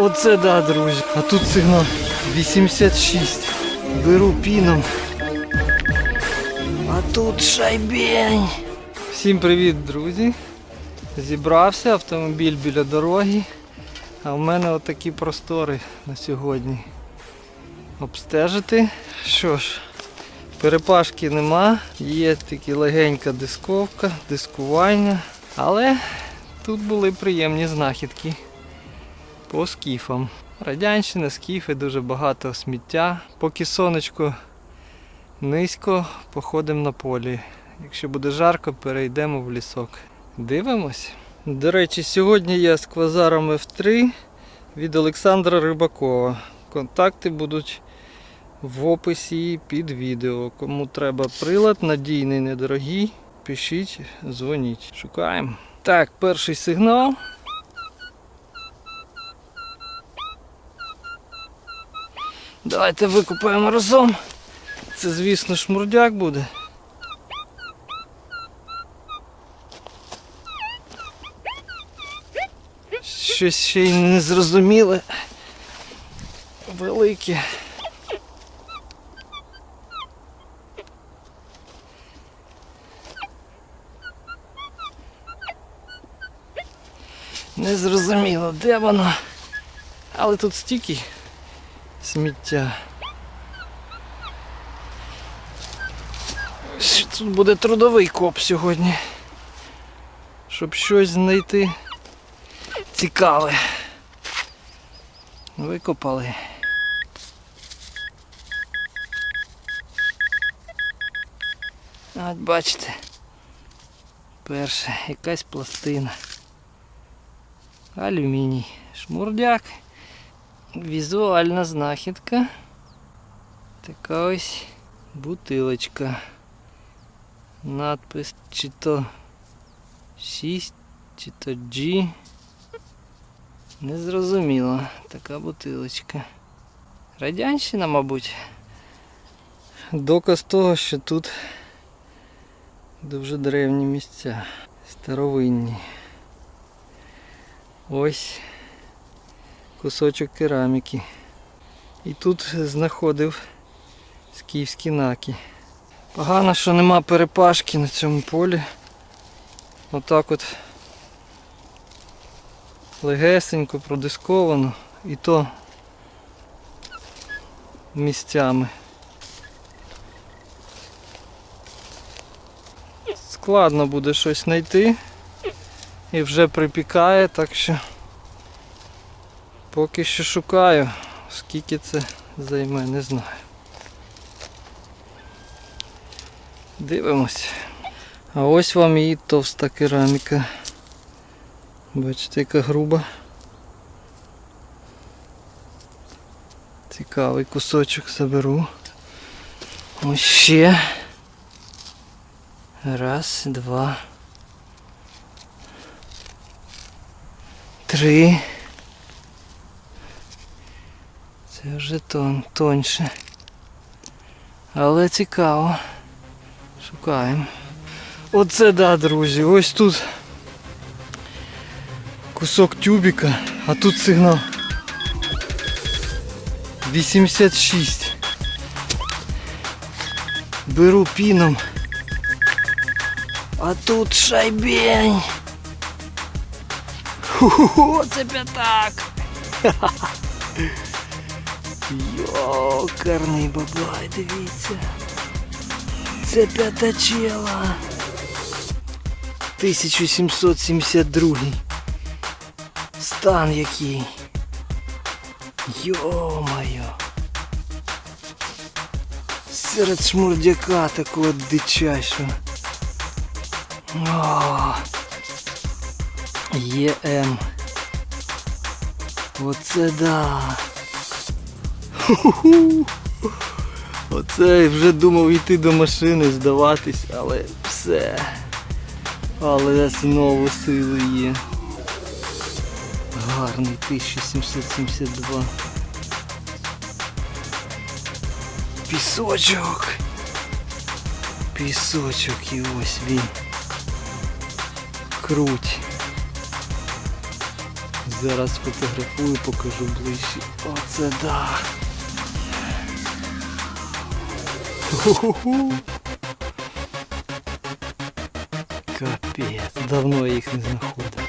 Оце да, друзі. А тут сигнал 86. Беру піном. А тут шайбень. Всім привіт, друзі. Зібрався автомобіль біля дороги. А в мене отакі простори на сьогодні. Обстежити. Що ж, перепашки нема, є тільки легенька дисковка, дискування. Але тут були приємні знахідки по скіфам. Радянщина, скіфи, дуже багато сміття. Поки сонечко низько, походимо на полі. Якщо буде жарко, перейдемо в лісок. Дивимось. До речі, сьогодні я з квазаром F3 від Олександра Рибакова. Контакти будуть в описі під відео. Кому треба прилад, надійний, недорогий, пишіть, дзвоніть. Шукаємо. Так, перший сигнал. Давайте викупаємо разом. Це, звісно, шмурдяк буде. Щось ще й незрозуміле. Велике. Незрозуміло, де воно. Але тут стільки сміття. Тут буде трудовий коп сьогодні. Щоб щось знайти цікаве. Викопали. От бачите. Перша якась пластина. Алюміній. Шмурдяк. Візуальна знахідка. Така ось бутилочка. Надпис чи то 6, чи то G. Незрозуміло. Така бутилочка. Радянщина, мабуть. Доказ того, що тут дуже древні місця. Старовинні. Ось кусочок кераміки. І тут знаходив скіфські наки. Погано, що нема перепашки на цьому полі. Отак от легесенько продисковано і то місцями. Складно буде щось знайти і вже припікає, так що поки що шукаю, скільки це займе, не знаю. Дивимось. А ось вам і товста кераміка. Бачите, яка груба. Цікавий кусочок заберу. Ось ще. Раз, два. Три. Це вже тон, тоньше. Але цікаво. Шукаємо. Оце да, друзі, ось тут кусок тюбіка, а тут сигнал 86. Беру піном. А тут шайбень. Ху-ху-ху, це п'ятак. Йокарний бабай, дивіться. Це п'ятачела. 1772. Стан який. Йо-моє. Серед шмурдяка такого дичайшого. О, ЄМ. Оце да. Ху-ху-ху. Вже думав йти до машини, здаватись, але все. Але знову сили є. Гарний 1772. Пісочок. Пісочок і ось він. Круть. Зараз фотографую, покажу ближче. Оце да. Ху-ху-ху. Капець, давно я їх не знаходив.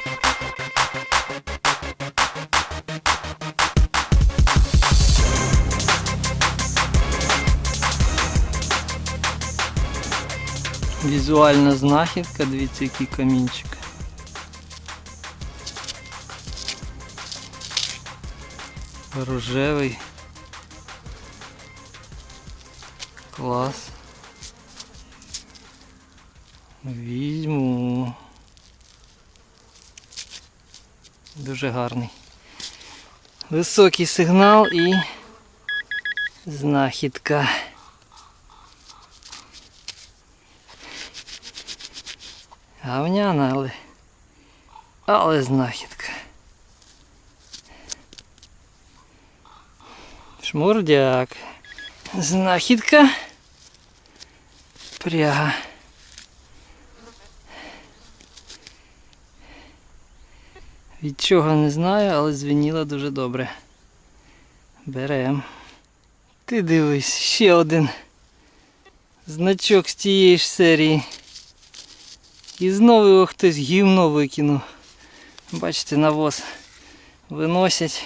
Візуальна знахідка, дивіться, який камінчик. Рожевий. Клас. Візьму. Дуже гарний. Високий сигнал і знахідка. Гавняна, але, але знахідка. Шмурдяк. Знахідка. Пряга. Від чого не знаю, але звеніла дуже добре. Берем. Ти дивись, ще один значок з тієї ж серії. І знову його хтось гівно викинув. Бачите, навоз виносять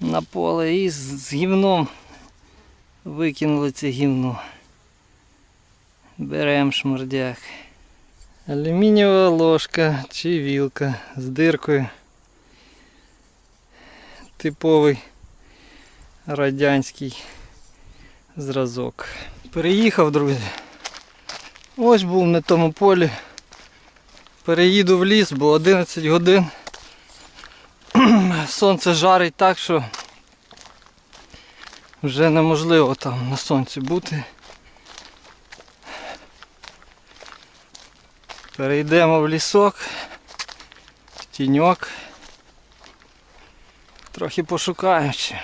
на поле і з гівном викинули це гівно. Берем шмурдяк. Алюмінієва ложка чи вілка з диркою. Типовий радянський зразок. Переїхав, друзі. Ось був на тому полі. Переїду в ліс, бо 11 годин. Сонце жарить так, що вже неможливо там на сонці бути. Перейдемо в лісок, в тіньок. Трохи пошукаємо ще.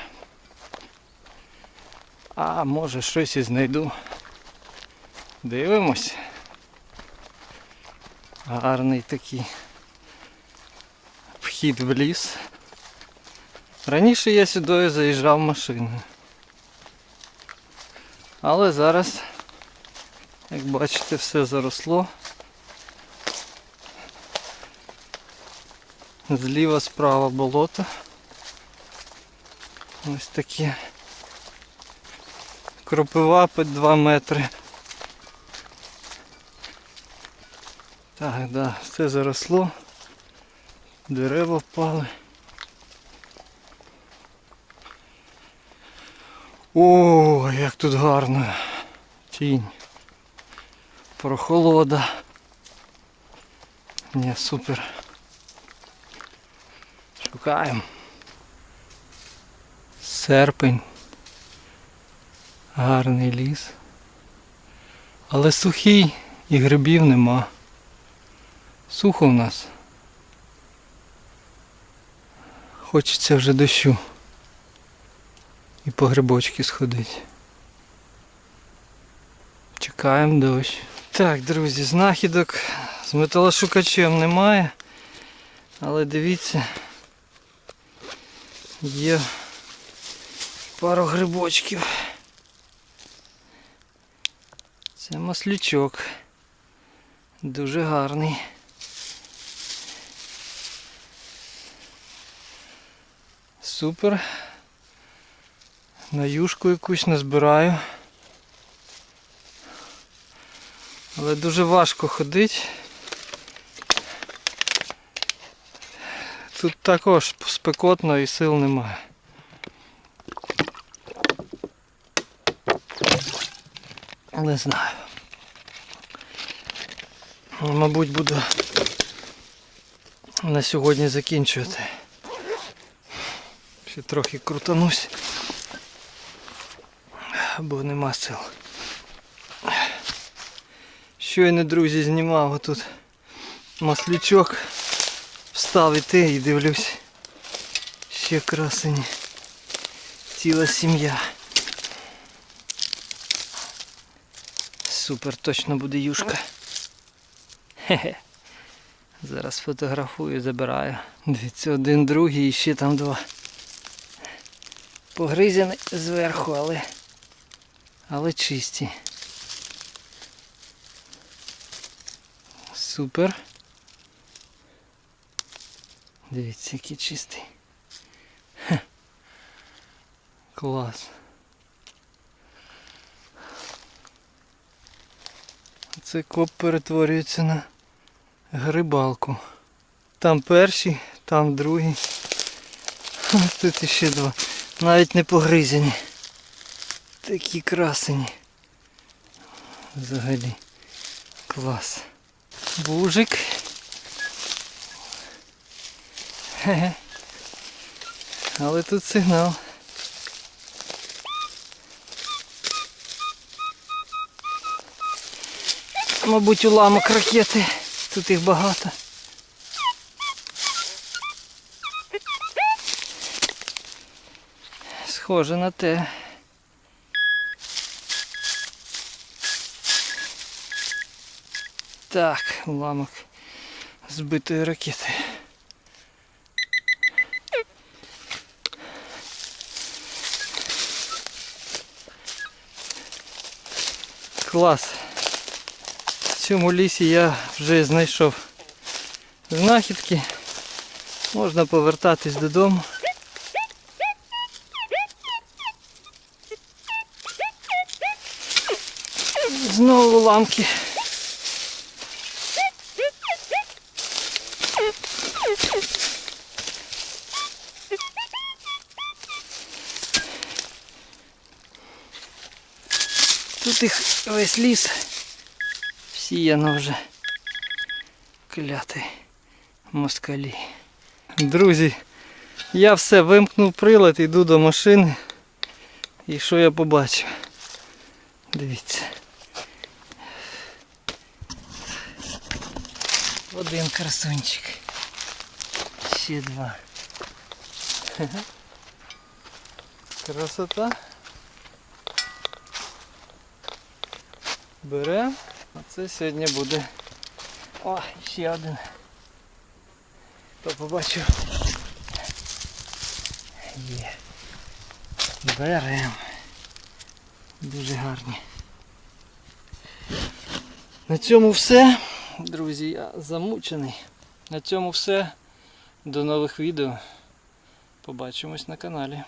А може щось і знайду. Дивимось. Гарний такий вхід в ліс. Раніше я сюди заїжджав машиною. Але зараз, як бачите, все заросло. Зліва справа болото. Ось такі кропива під 2 метри. Так, да, все заросло. Дерева впали. О, як тут гарно. Тінь. Прохолода. Ні, супер. Шукаємо. Серпень. Гарний ліс. Але сухий і грибів нема. Сухо в нас. Хочеться вже дощу. І по грибочки сходити. Чекаємо дощ. Так, друзі, знахідок з металошукачем немає. Але дивіться, є пару грибочків. Це маслючок. Дуже гарний. Супер. На юшку якусь назбираю. Але дуже важко ходити. Тут також спекотно і сил немає. Не знаю. Мабуть, буду на сьогодні закінчувати. Ще трохи крутанусь, бо нема сил. Щойно, друзі, знімав отут маслючок. Встав іти і дивлюсь. Ще красень. Ціла сім'я. Супер, точно буде юшка. Хе-хе. Зараз фотографую, забираю. Дивіться, один, другий і ще там два. Погризяний зверху, але, але чисті. Супер. Дивіться, який чистий. Хе. Клас. Це коп перетворюється на грибалку. Там перший, там другий. Тут іще два. Навіть не погризені. Такі красені. Взагалі. Клас. Бужик. Хе-хе. Але тут сигнал. Мабуть, уламок ракети. Тут їх багато. Схоже на те. Так, уламок збитої ракети. Клас. В цьому лісі я вже знайшов знахідки. Можна повертатись додому. Знову ламки. Тут весь ліс всіяно вже клятий москалі. Друзі, я все вимкнув прилад, йду до машини. І що я побачив? Дивіться. Один красунчик. Ще два. Красота. Берем. А це сьогодні буде. О, ще один. Хто побачив? Є. Берем. Дуже гарні. На цьому все. Друзі, я замучений. На цьому все. До нових відео. Побачимось на каналі.